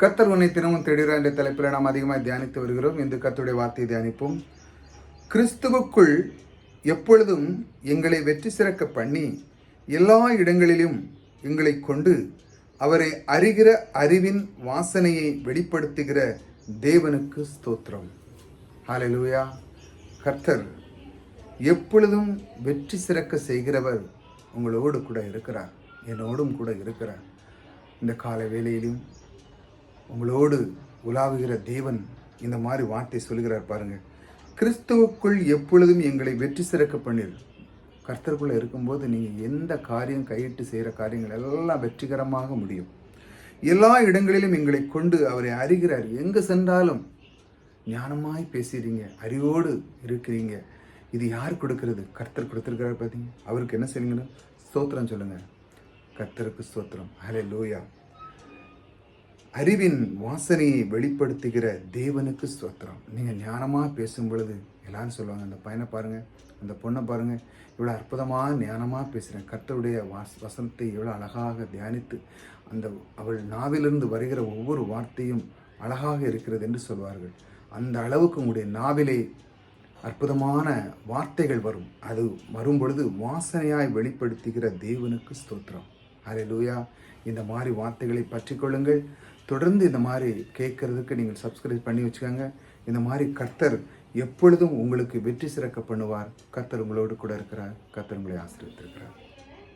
கர்த்தர் உன்னை தினமும் தேடுகிறார் என்ற தலைப்பில் நாம் அதிகமாக தியானித்து வருகிறோம். இந்த கத்தருடைய வார்த்தையை தியானிப்போம். கிறிஸ்துவுக்குள் எப்பொழுதும் எங்களை வெற்றி சிறக்க பண்ணி எல்லா இடங்களிலும் எங்களை கொண்டு அவரை அறிகிற அறிவின் வாசனையை வெளிப்படுத்துகிற தேவனுக்கு ஸ்தோத்திரம். ஹாலலூயா கர்த்தர் எப்பொழுதும் வெற்றி சிறக்க செய்கிறவர் உங்களோடு கூட இருக்கிறார். என்னோடும் கூட இருக்கிறார். இந்த கால வேலையிலும் உங்களோடு உலாவுகிற தேவன் இந்த மாதிரி வார்த்தை சொல்கிறார் பாருங்க. கிறிஸ்துவுக்குள் எப்பொழுதும் எங்களை வெற்றி சிறக்க பண்ணிரு. கர்த்தருக்குள்ளே இருக்கும்போது நீங்கள் எந்த காரியம் கையிட்டு செய்கிற காரியங்கள் எல்லாம் வெற்றிகரமாக முடியும். எல்லா இடங்களிலும் எங்களை கொண்டு அவரை அறிகிறார். எங்கே சென்றாலும் ஞானமாய் பேசுகிறீங்க அறிவோடு இருக்கிறீங்க. இது யார் கொடுக்கறது? கர்த்தர் கொடுத்துருக்கிறார் பார்த்தீங்க அவருக்கு என்ன செய்யுங்க ஸ்தோத்திரம் சொல்லுங்கள் கர்த்தருக்கு ஸ்தோத்திரம். ஹலே லூயா அறிவின் வாசனையை வெளிப்படுத்துகிற தேவனுக்கு ஸ்தோத்திரம். நீங்கள் ஞானமாக பேசும் பொழுது எல்லாரும் சொல்லுவாங்க அந்த பையனை பாருங்கள் அந்த பொண்ணை பாருங்கள் இவ்வளோ அற்புதமாக ஞானமாக பேசுகிறேன் கர்த்தருடைய வாஸ் வசனத்தை இவ்வளோ அழகாக தியானித்து அந்த அவள் நாவிலிருந்து வருகிற ஒவ்வொரு வார்த்தையும் அழகாக இருக்கிறது என்று சொல்வார்கள். அந்த அளவுக்கு உங்களுடைய நாவிலே அற்புதமான வார்த்தைகள் வரும். அது வரும் பொழுது வாசனையாய் வெளிப்படுத்துகிற தேவனுக்கு ஸ்தோத்திரம். லூயா இந்த மாதிரி வார்த்தைகளை பற்றி கொள்ளுங்கள். தொடர்ந்து இந்த மாதிரி கேட்கறதுக்கு நீங்கள் சப்ஸ்கிரைப் பண்ணி வச்சுக்கோங்க. இந்த மாதிரி கர்த்தர் எப்பொழுதும் உங்களுக்கு வெற்றி சிறக்க பண்ணுவார். கர்த்தர் உங்களோடு கூட இருக்கிறார். கர்த்தர் உங்களை ஆசிரியத்திருக்கிறார்